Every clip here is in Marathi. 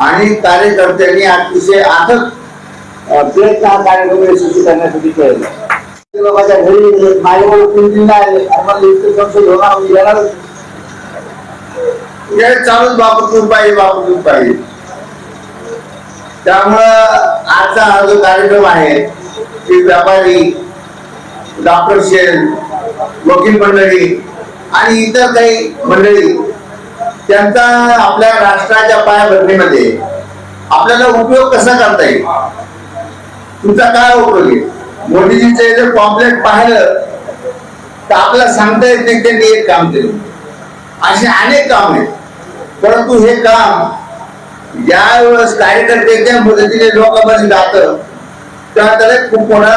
आणि कार्यकर्त्यांनी अतिशय अथक प्रयत्न हा कार्यक्रम यशस्वी करण्यासाठी केलेला आहे. लोकांच्या घरी माझ्यावर तीन तीन आले आणि मला इतकं संशय होणार मी येणारच चालूच बाबतीत पाहिजे बाबतीत पाहिजे त्यामुळं आजचा हा जो कार्यक्रम आहे ते व्यापारी डॉक्टर शेल वकील मंडळी आणि इतर काही मंडळी त्यांचा आपल्या राष्ट्राच्या पायाभरणीमध्ये आपल्याला उपयोग कसा करता येईल? तुमचा काय उपयोग आहे? मोदीजीचे जर कॉम्प्लेट पाहिलं तर आपल्याला सांगता येत नाही त्यांनी एक काम केलं. असे अनेक काम आहेत. परंतु हे काम ज्या वेळेस त्या मदतीने लोकांमध्ये जात तेव्हा त्याला एक खूप मोठा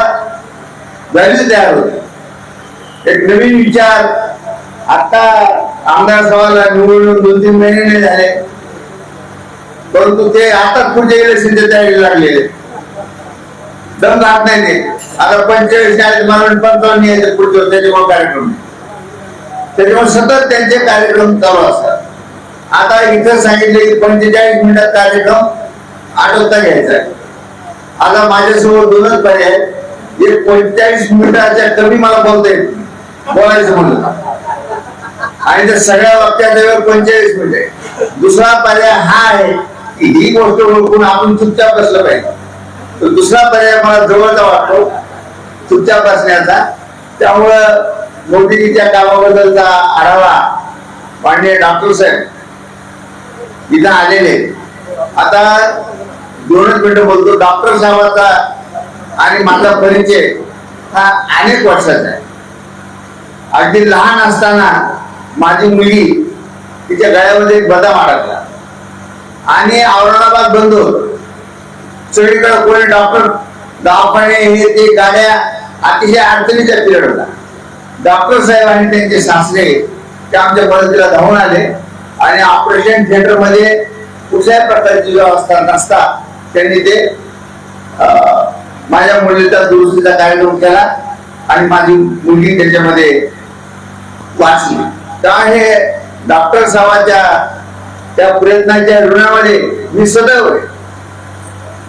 व्हॅल्यू तयार होते. एक नवीन विचार आता आमदार सभाला निवडून दोन तीन महिने झाले. परंतु ते आता पुढच्या इलेक्शनच्या तयारी लागलेले दम राहत नाही ते. आता पंचेचाळीस चाळीस मला पंचावन्न यायचे पुढचे त्याच्यामुळे कार्यक्रम त्याच्यामुळे सतत त्यांचे कार्यक्रम चालू असतात. आता इथं सांगितले की पंचेचाळीस मिनिटात कार्यक्रम आठवता घ्यायचा आहे. आता माझ्यासमोर दोनच पर्याय एक पंचेचाळीस मिनिटाच्या कमी मला बोलता येईल बोलायचं म्हणलं. आणि त्या सगळ्या वाक्यात पंचेचाळीस मिनिट आहे दुसरा पर्याय हा आहे की ही गोष्ट ओळखून आपण चुपचाप बसलं पाहिजे. तर दुसरा पर्याय मला जवळचा वाटतो चुपचाप बसण्याचा. त्यामुळं मोदीजीच्या कामाबद्दलचा आढावा पांडे डॉक्टर साहेब इथं आलेले आता दोनच मिनिटं बोलतो. डॉक्टर साहेबांचा आणि माझा परिचय हा अनेक वर्षाचा आहे. अगदी लहान असताना माझी मुलगी तिच्या गळ्यामध्ये एक बदाम अडकला. आणि औरंगाबाद बंद होत सगळीकडे कोणी डॉक्टर दवाखाने हे ते गाड्या अतिशय अडचणीच्या पिरियड होता डॉक्टर साहेब आणि त्यांचे सासरे ते आमच्या मदतीला धावून आले आणि ऑपरेशन थिएटरमध्ये कुठल्याही प्रकारची व्यवस्था नसता त्यांनी ते अं, माझ्या मुलीचा दुरुस्तीचा कार्यक्रम केला आणि माझी मुलगी त्याच्यामध्ये वाचली. का हे डॉक्टर साहेबांच्या त्या प्रयत्नाच्या ऋणामध्ये मी सदैव आहे.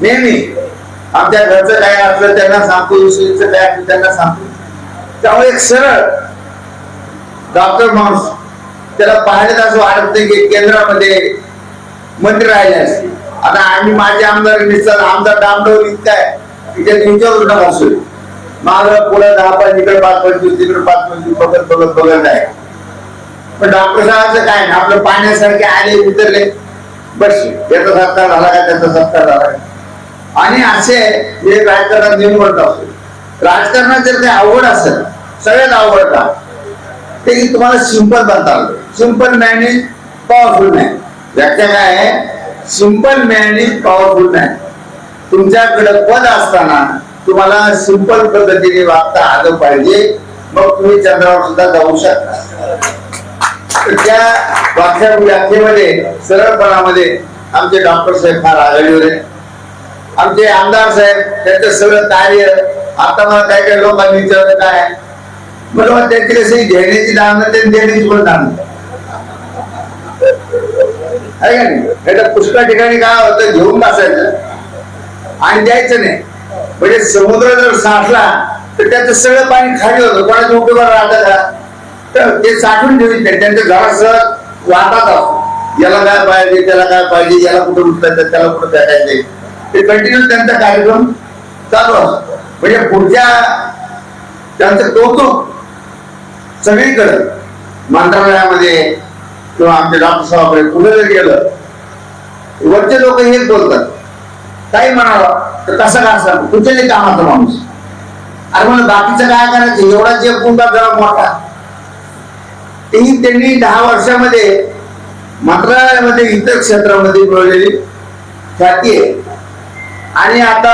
नेहमी आमच्या घरचं काय असलं त्यांना सांगतो दुसरीचं काय असलं त्यांना सांगतो. त्यामुळे एक सरळ डॉक्टर माणूस त्याला पाहिलं असं वाटतं की केंद्रामध्ये मंत्री राहिले असते आता आम्ही माझे आमदार निसतात आमदार डामडोर इतका आहे की त्या त्यांच्यावर नका असू दहा पाच इकडे पाच पंचवीस तिकडे पाच पंचवीस बघत बघत बघत आहे. पण डॉक्टर साहेबांचं काय नाही आपलं पाण्यासारखे आले उतरले. बस याचा सत्कार झाला का त्याचा सत्कार झाला का आणि असे हे राजकारणात निवडत असतो राजकारणात जर काही अवघड असेल सगळ्यात अवघड का? ते की तुम्हाला सिंपल बनता आलं simple man is powerful man व्याख्या काय आहे? Simple man is powerful man तुमच्याकडे पद असताना तुम्हाला सिंपल पद्धतीने वागता आलं पाहिजे. मग तुम्ही चंद्रावर सुद्धा जाऊ शकता. त्या वाक्या व्याख्येमध्ये सरळपणामध्ये आमचे डॉक्टर साहेब फार आघाडीवर होते आमचे आमदार साहेब त्यांचं सगळं कार्य आता मला काही काही लोकांनी विचारलं काय? मला त्यांची कशी घेण्याची दान त्यांनी देण्याची पण दान आहे का नाही? नाही तर पुष्कळ ठिकाणी काय होतं घेऊन बसायचं आणि द्यायचं नाही. म्हणजे समुद्र जर साठला तर त्याचं सगळं पाणी खाली होतं. कोणाच्या उपयोगाला राहतं का? तर ते साठवून ठेवून त्यांच्या त्यांचं घरासह वाहतात असतो याला काय पाहिजे त्याला काय पाहिजे याला कुठं उठवायचं त्याला कुठं भेटायचे ते कंटिन्यू त्यांचा कार्यक्रम चालू असतो म्हणजे पुढच्या त्यांचं कौतुक सगळीकडे मंत्रालयामध्ये किंवा आमच्या डॉक्टर साहेब कुठे जर गेलं. वरचे लोक हेच बोलतात. काही म्हणावं तर कसं काय असं कुठे कामाचा माणूस. अरे म्हणून बाकीचं काय करायचं? एवढा जे कुंडा जरा मोठा. ती त्यांनी दहा वर्षामध्ये मंत्रालयामध्ये इतर क्षेत्रामध्ये मिळवलेली ख्याती आहे. आणि आता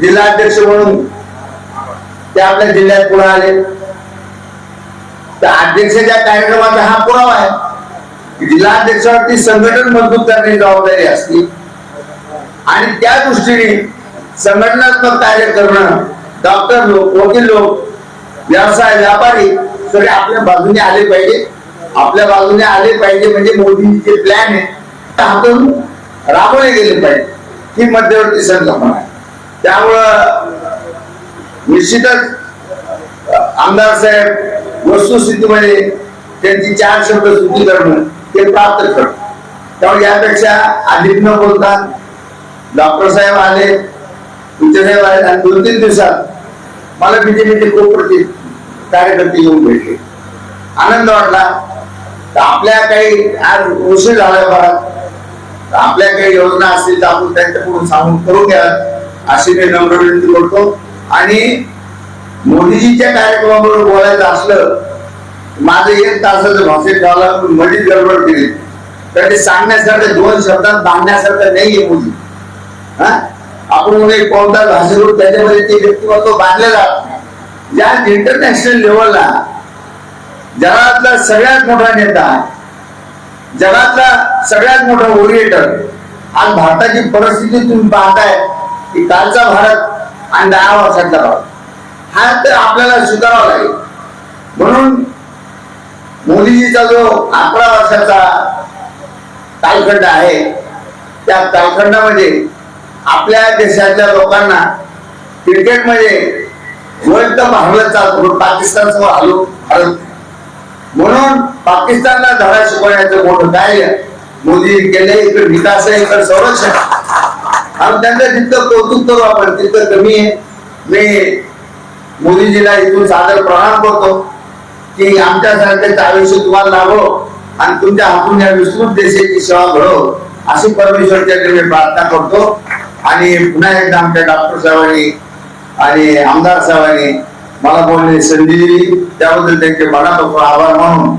जिल्हाध्यक्ष म्हणून ते आपल्या जिल्ह्यात पुढे आले. तर अध्यक्षाच्या कार्यक्रमाचा हा पुरावा आहे. जिल्हाध्यक्षावरती संघटन मजबूत करण्याची जबाबदारी असते. आणि त्या दृष्टीने संघटनात्मक कार्य करणं डॉक्टर लोक वकील लोक व्यवसाय व्यापारी सगळे आपल्या बाजूने आले पाहिजे. आपल्या बाजूने आले पाहिजे म्हणजे मोदींचे प्लॅन आहे. ते हातून राबवले गेले पाहिजे. ही मध्यवर्ती संकल्पना आहे. त्यामुळं निश्चितच आमदार साहेब वस्तुस्थितीमध्ये त्यांची चार शब्द सुद्धी करणं ते प्राप्त करणं. त्यामुळे यापेक्षा अधिक न बोलता डॉक्टर साहेब आले तुमचे साहेब आले आणि दोन तीन दिवसात मला बीजेपीचे खूप प्रती कार्यकर्ते येऊन भेटले. आनंद वाटला. तर आपल्या काही आज उशीर झालाय बरा आपल्या काही योजना असतील तर आपण त्यांच्याकडून सांगून करून घ्या. अशी मी नम्र विनंती करतो. आणि मोदीजीच्या कार्यक्रमाबरोबर बोलायचं असलं माझं एक तासाचं भाषण झालं मधीच गडबड केली. तर ते सांगण्यासारखं दोन शब्दात बांधण्यासारखं नाहीये मोदी. हा? आपण कोणता भाषण त्याच्यामध्ये ते व्यक्तिमत्व बांधलं जात या ज्या इंटरनॅशनल लेवलला जगातला सगळ्यात मोठा नेता जगातला सगळ्यात मोठा ओरिएटर आज भारताची परिस्थिती तुम्ही पाहताय की कालचा भारत आणि दहा वर्षातला भारत. हा तर आपल्याला सुधारावा लागेल. म्हणून मोदीजीचा जो अकरा वर्षाचा कालखंड आहे त्या कालखंडामध्ये आपल्या देशातल्या लोकांना क्रिकेटमध्ये वर्ल्ड कप हरलं चालतो पाकिस्तान समोर हलू म्हणून पाकिस्तानला धडा शिकवण्याचं मोठं कार्य मोदी केले इकडे विकास आहे इकडे संरक्षण. आणि त्यांचं जितकं कौतुक करू आपण तितकं कमी आहे. मी मोदीजीला इथून सादर प्रणाम करतो की आमच्यासारखेच आयुष्य तुम्हाला लाभो आणि तुमच्या हातून या विस्तृत देशाची सेवा घडव अशी परमेश्वरच्याकडे मी प्रार्थना करतो. आणि पुन्हा एकदा आमच्या डॉक्टर साहेबांनी आणि आमदार साहेबांनी मला बोलले संधी दिली त्याबद्दल त्यांचे मनापासून आभार मानून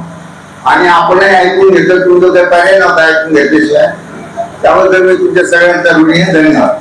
आणि आपणही ऐकून घेतलं तुमचं काही पर्याय नव्हता ऐकून घेतल्याशिवाय त्याबद्दल मी तुमच्या सगळ्यांचा ऋणी धन्यवाद.